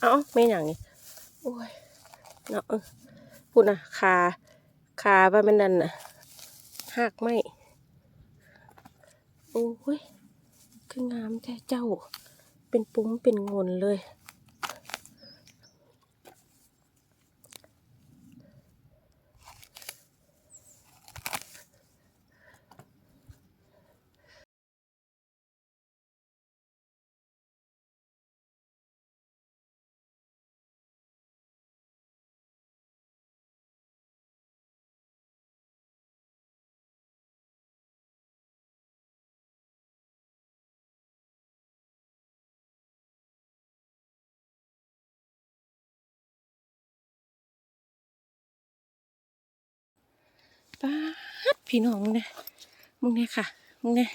เอ้าไม่อย่างนี้โอ้ยเนาะพูดนะคาคาว่ามันนั่นน่ะหักไหมโอ้ยคืองามแท้เจ้า เป็นปุ้มเป็นงนเลย ป๊าดพี่น้องมึงเนี่ยมึงเนี่ยค่ะมึงเนี่ย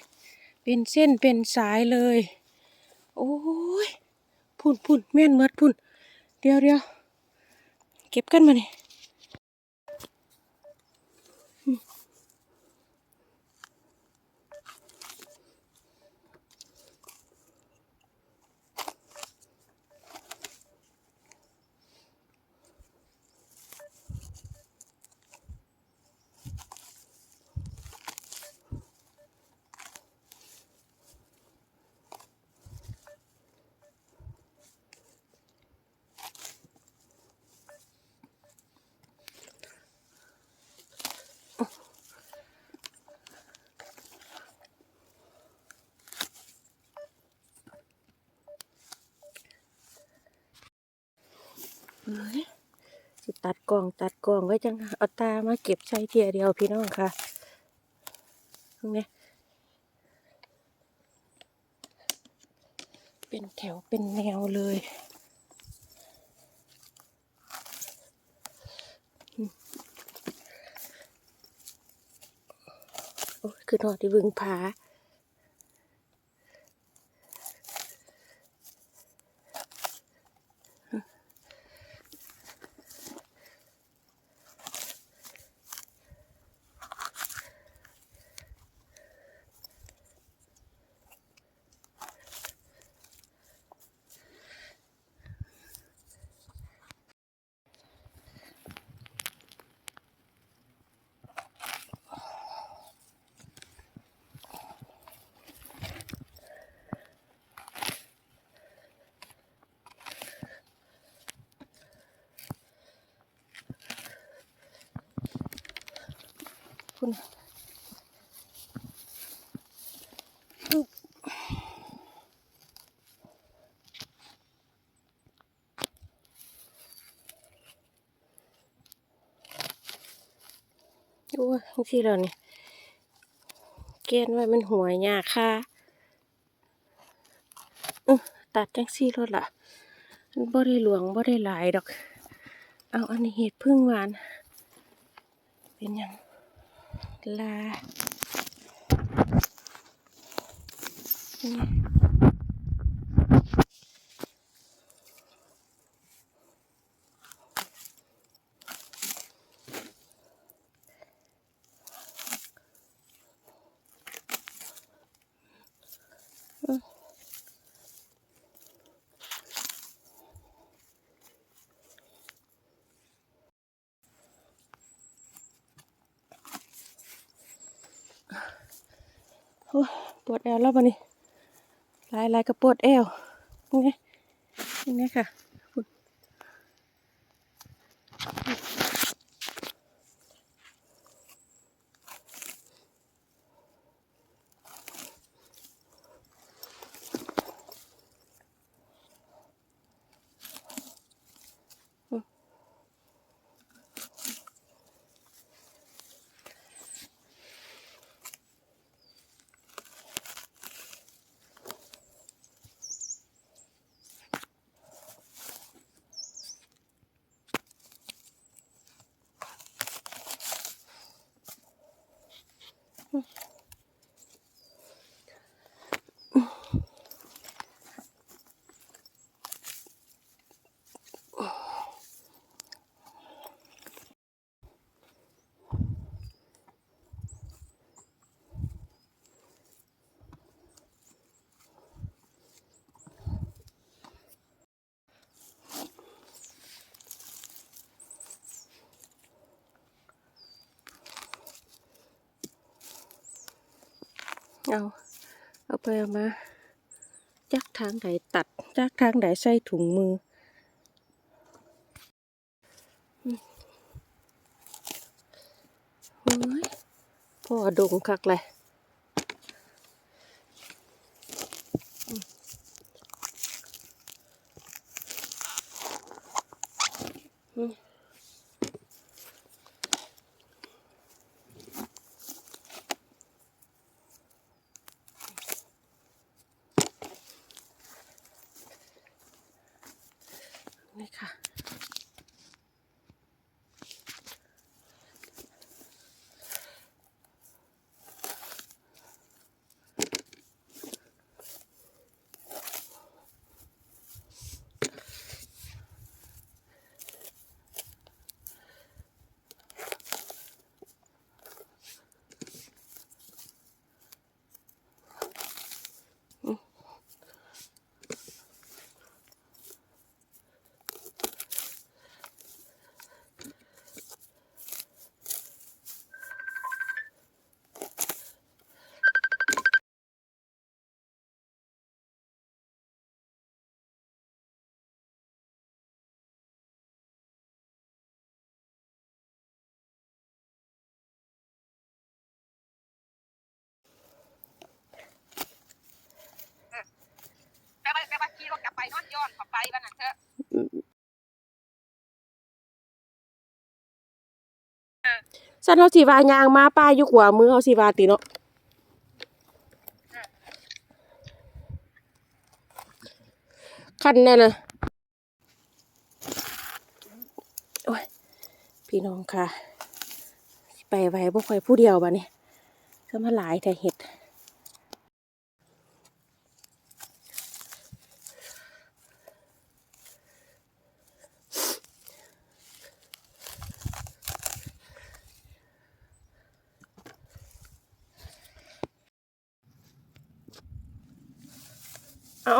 เป็นเส้นเป็นสายเลย โอ้ยพุ่นพุ่นแม่นเมิดพุ่นเดี๋ยวเดี๋ยวเก็บกันมาเนี่ย สิตัดกล่องตัดกล่องไว้จังเอาตามาเก็บใส่เทียเดียวพี่น้องค่ะมึงนี่ยเป็นแถวเป็นแนวเลยโอ้ยคือหอดที่บึงผา คุณอุ๊บโอ้ยที่เรานี่เกณฑ์ไว้มันหัวยากค่ะตัดจังซี่รถล่ะมันบ่ได้หลวงบ่ได้หลายดอก เอาอันนี้เห็ดพึ่งหวาน เป็นยัง ล ปวดแอวแล้วบัดนี้ลายลายๆก็ปวดแอวนี่ไงนี่ไงค่ะ เอา เอาไปเอามาจักทางไหนตัดจักทางไหนใส่ถุงมืออืมโอ้ยพ่อดงคักเลย ขี่รถกลับไปนอนย้อนขับไปวันนั้นเถอะสันเขาสีวายางมาป้าอยู่ขวามือเขาสีวาติเนาะคันนั่นนะโอ้ยพี่น้องค่ะ ไปไว้บ่ค่อยผู้เดียวบัดนี้ก็มาหลายแต่เห็ด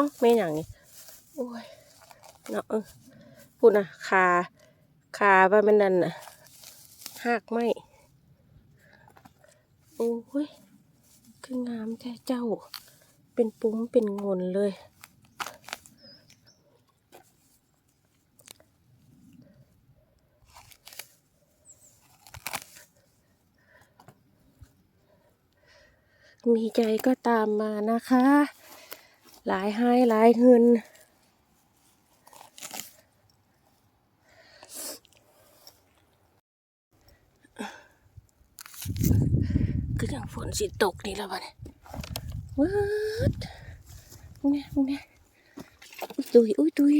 าไม่หยังนี่โอ้ยเนาะพูดนะคาคาว่ามันนั่นน่ะหากไม่โอ้ยคืองามแท้เจ้า เป็นปุ้มเป็นงนเลย มีใจก็ตามมานะคะ หลายให้หลายเงินก็อย่างฝนสิตกนี่แล้ววะเนี่ยวัดมึงเนี่ยเนี่ยอุ้ยตุยอุ้ยตุย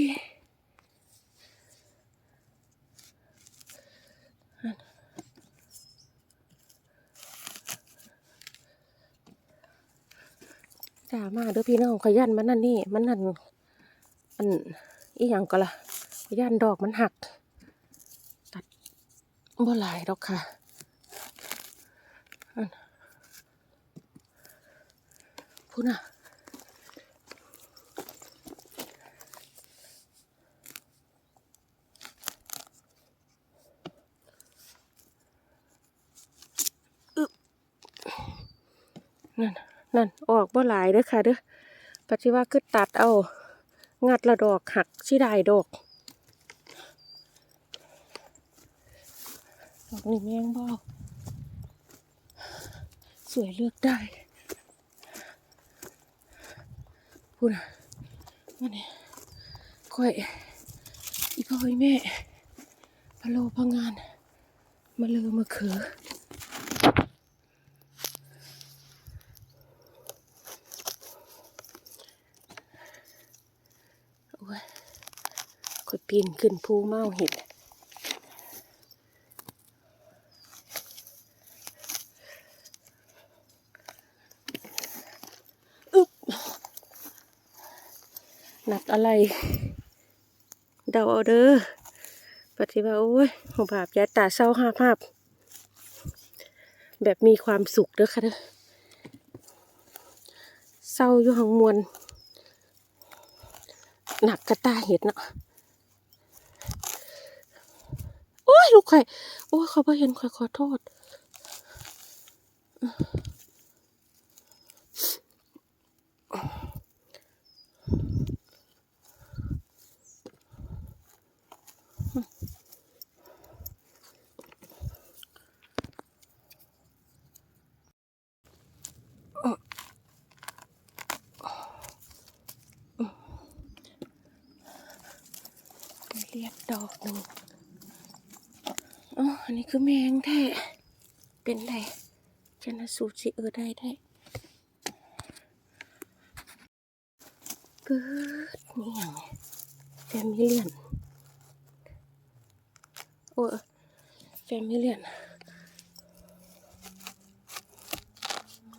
จ้ามาเด้อพี่น้องขยันมันนั่นนี่มันนั่นอันอีหยังก็ล่ะขยันดอกมันหัก ตัดบ่หลายดอกค่ะพูดน่ะอึ๊บ นั่นออกบ่หลายเด้อค่ะเด้อปัจจุบันคือตัดเอา งัดละดอกหักชิได้ดอกดอกนี้แมงบ่สวยเลือกได้พูดนะมาเนี่ยค่อยอีพ่ออีแม่พะโลพะงาน มาเลอมาเขือโอ้ยค่อย ปีนขึ้นภูเมาเห็ดหนักอะไร เดาเอาเด้อปฏิบัติโอ้ยหัวบาปยายตาเศร้าห้าภาพ แบบมีความสุขเด้อค่ะเด้อเศร้าอยู่หังมวลหนักกระตาเห็ดเนาะ ลูกไข่โอ้ยขาอยบ่เห็นข่อยขอโทษเรียกดอกหนึ่ง คือแมงแท้เป็นไรชนะสูตรสิเออได้ได้เกิดนี่อย่างแฟมิเลียนโอ้แฟมิเลียน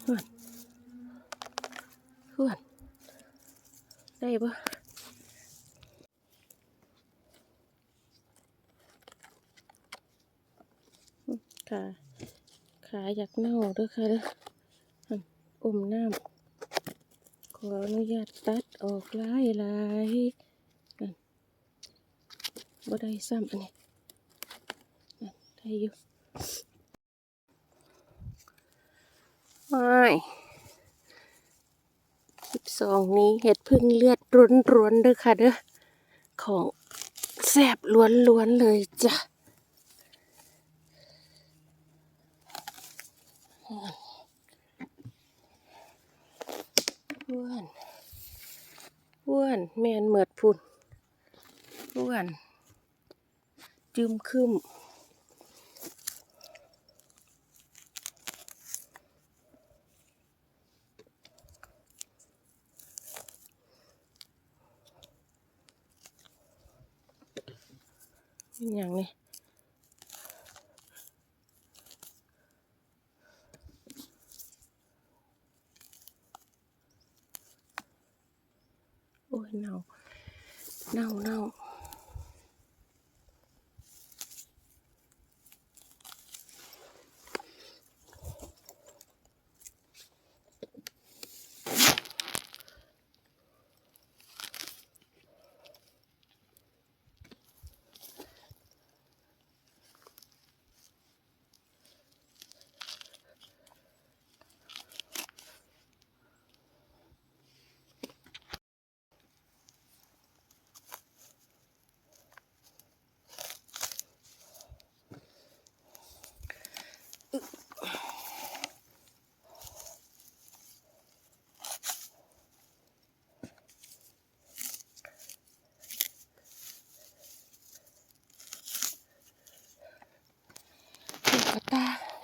เพื่อนเพื่อนได้ปะ ขา ขาอยากเน่าเด้วยค่ะเด้อหั่นอมน้ำขออนุญาตตัดออกหลายหลายนั่นบ่ได้ซ้ำอันนี้ได้อยู่ไม่คลิปสองนี้เห็ดพึ่งเลือดร้วนๆเด้อค่ะเด้อของแสบล้วนๆเลยจ้ะ อ้วนอ้วนแมนเหมือดพุ่นอ้วน จึมคึมเป็นอย่างนี้ โอ้ยเน่าเน่าเน่า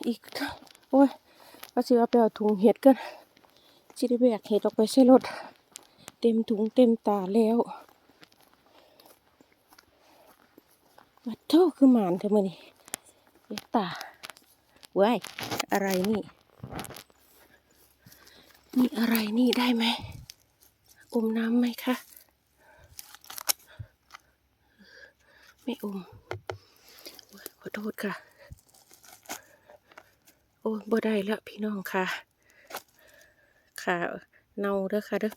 อีกท่าโอ้ยว่าสิเอาไปเอาถุงเห็ดกันสิได้แบกเห็ดออกไปใส่รถ เต็มถุงเต็มตาแล้ววัดโทคือหมานเธอมือนี่เห็ดตาว้ายอะไรนี่มีอะไรนี่ได้ไหมอมน้ำไหมคะ ไม่อมโอ้ยขอโทษค่ะ อ้บ่ได้แล้วพี่น้องค่ะขาเน่าเด้อค่ะเด้อ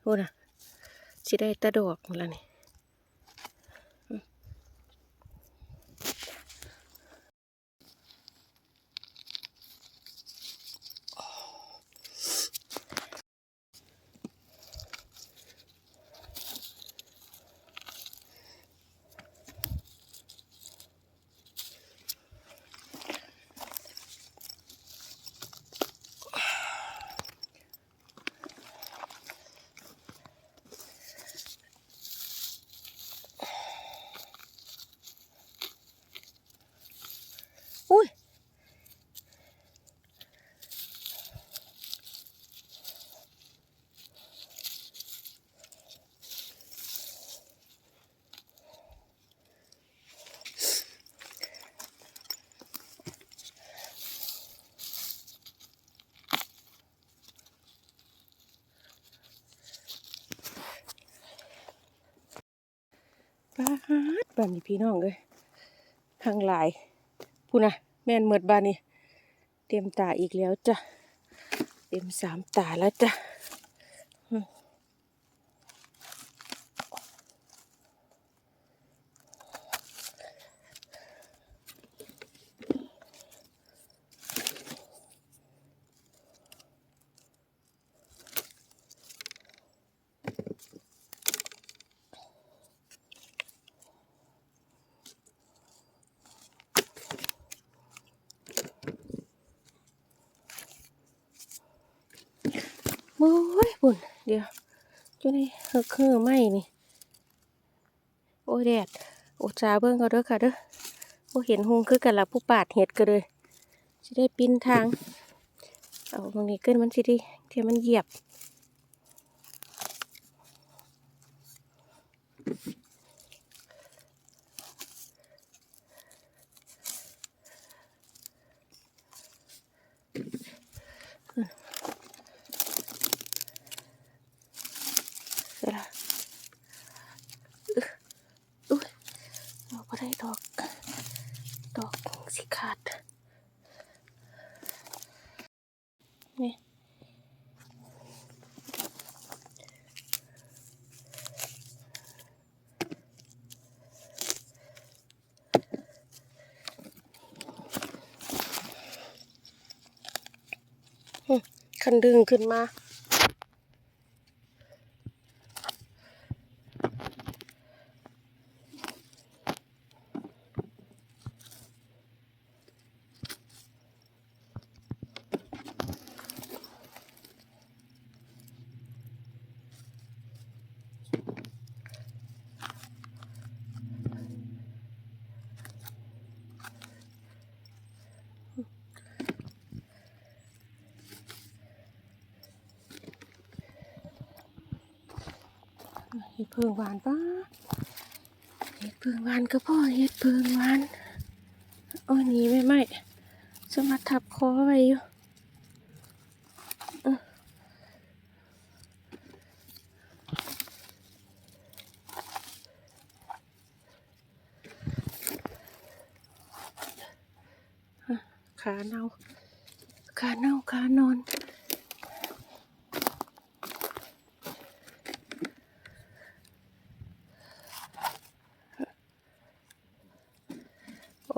โอ้น่ะสิได้ตะดอกหมดแล้วนี่ บ้านนี้พี่น้องเลยทางหลายพูนะแม่นเมิดบ้านนี่เต็มตาอีกแล้วจ้ะ เต็มสามตาแล้วจ้ะ โอ้ยบุญเดี๋ยวจุนี่เฮือกคือไหมนี่ โอ้ยแดดโอ้จ้าเบิ้งก็เด้อค่ะเด้อโอ้เห็นหงคือกันละผู้ปาดเห็ดก็เลยจะได้ปีนทาง เอาตรงนี้ขึ้นมันสิดิเทียมันเหยียบ เสร็จละอึ๊ะอุ้ย เราก็ได้ดอก ดอกสิขาด นี่คันดึงขึ้นมา พิงหวานป้าเห็ดเพิงหวานก็พ่อเห็ดเพิงหวานโอ้ยหนีไม่ไม่สมาทับคอไว้อยู่อื้อฮะขาเน่าขาเน่าขานอน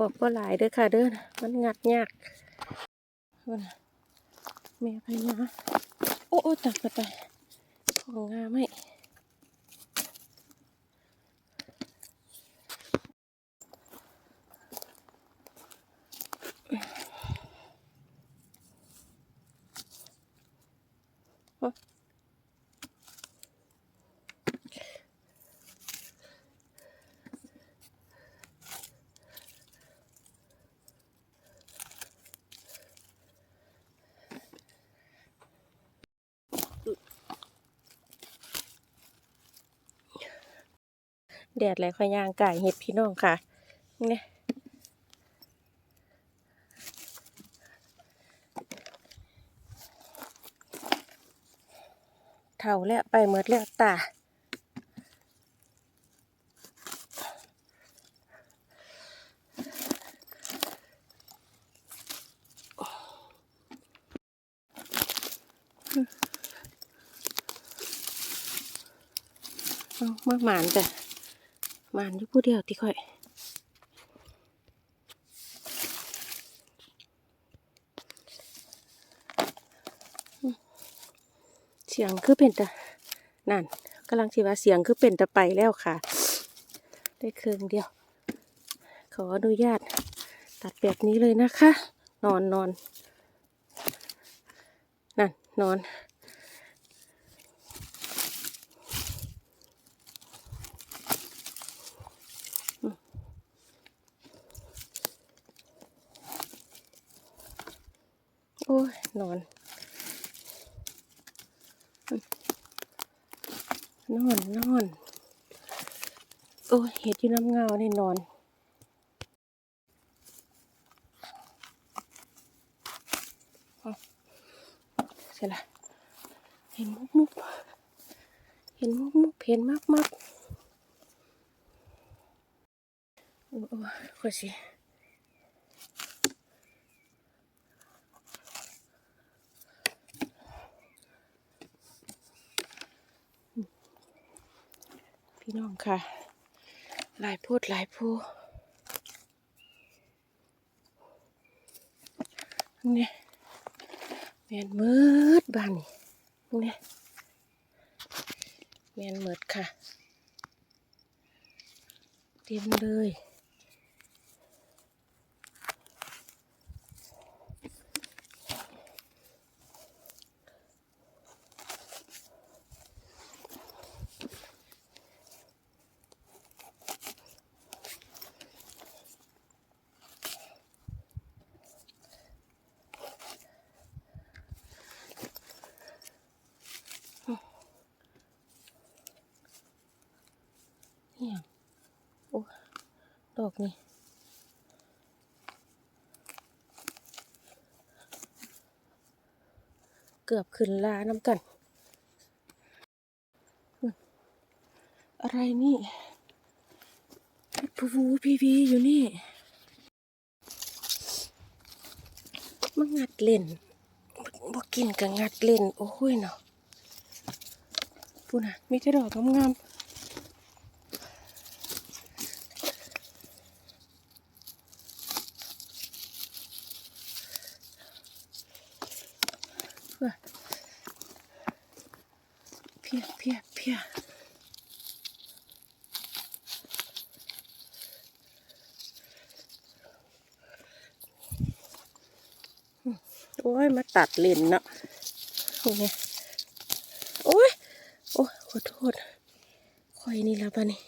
ออกก็หลายเด้อค่ะเด้อมันงัดยากเอานะแม่พญาโอ้โอ้ตักกระต่ายของงาไม่แดดไหลขอยยางไก่เห็ดพี่น้องค่ะนี่เท่าแล้วไปเมดแล้วตาเอามาหมานจ้ะ มานอยู่ผู้เดียวที่ค่อยเสียงคือเป็นตะนั่นกำลังสิว่าเสียงคือเป็นตะไปแล้วค่ะ ได้เครื่องเดียว ขออนุญาตตัดแบบนี้เลยนะคะ นอนนอนนั่นนอน โอ้ยนอน นอนนอนโอ้ยเห็ดอยู่น้ำเงานี่นอนเสร็จละเห็นมุกมุกเห็นมุกมุกเห็นมากมากโอ้โอ้ค่อสิ พี่น้องค่ะ หลายพูดหลายพูนี่แมนมืดบ้านนี่นี่แมนมืดค่ะ เต็มเลย เนี่ยโอ้ดอกนี่เกือบขึ้นลาน้ำกัน อะไรนี่พูฟูพีพีอยู่นี่มางัดเล่นบ่กินกับงัดเล่น โอ้ยเนาะพูน่ะมีแต่ดอกงามๆ พื่อเพียเพียเพียโอ้ย มาตัดเลนเนาะโอ้ยโอ้ย โอ้ยขอโทษคอยนี่และปะนี่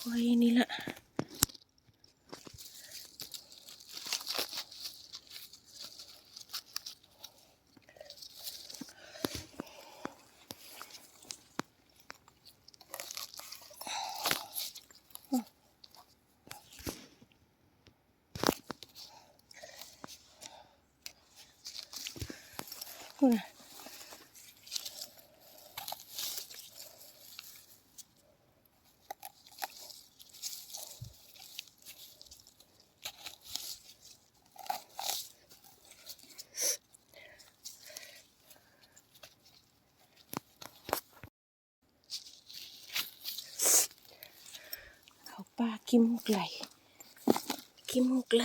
คอยนี่ละพูน่ะ เขาป้ากิมมุกไหลกิมมุกไหล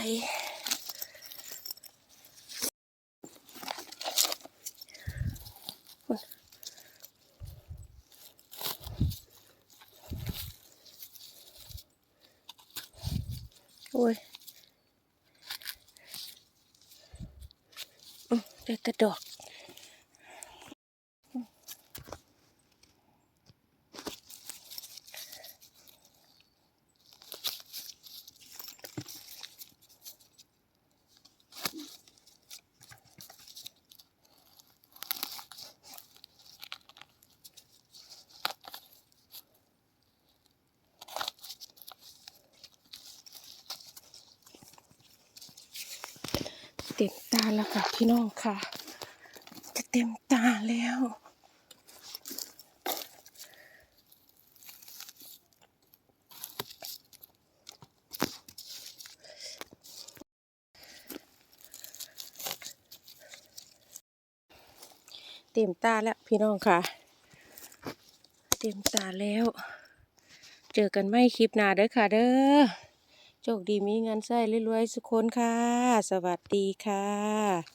โอ้ย อืมได้แต่ดอกเต็มตาแล้วค่ะ พี่น้องค่ะ จะเต็มตาแล้ว เต็มตาแล้วพี่น้องค่ะ เต็มตาแล้ว เจอกันไม่คลิปหน้าเด้อค่ะเด้อโชคดีมีเงินใช้รวยๆสุขคนค่ะ สวัสดีค่ะ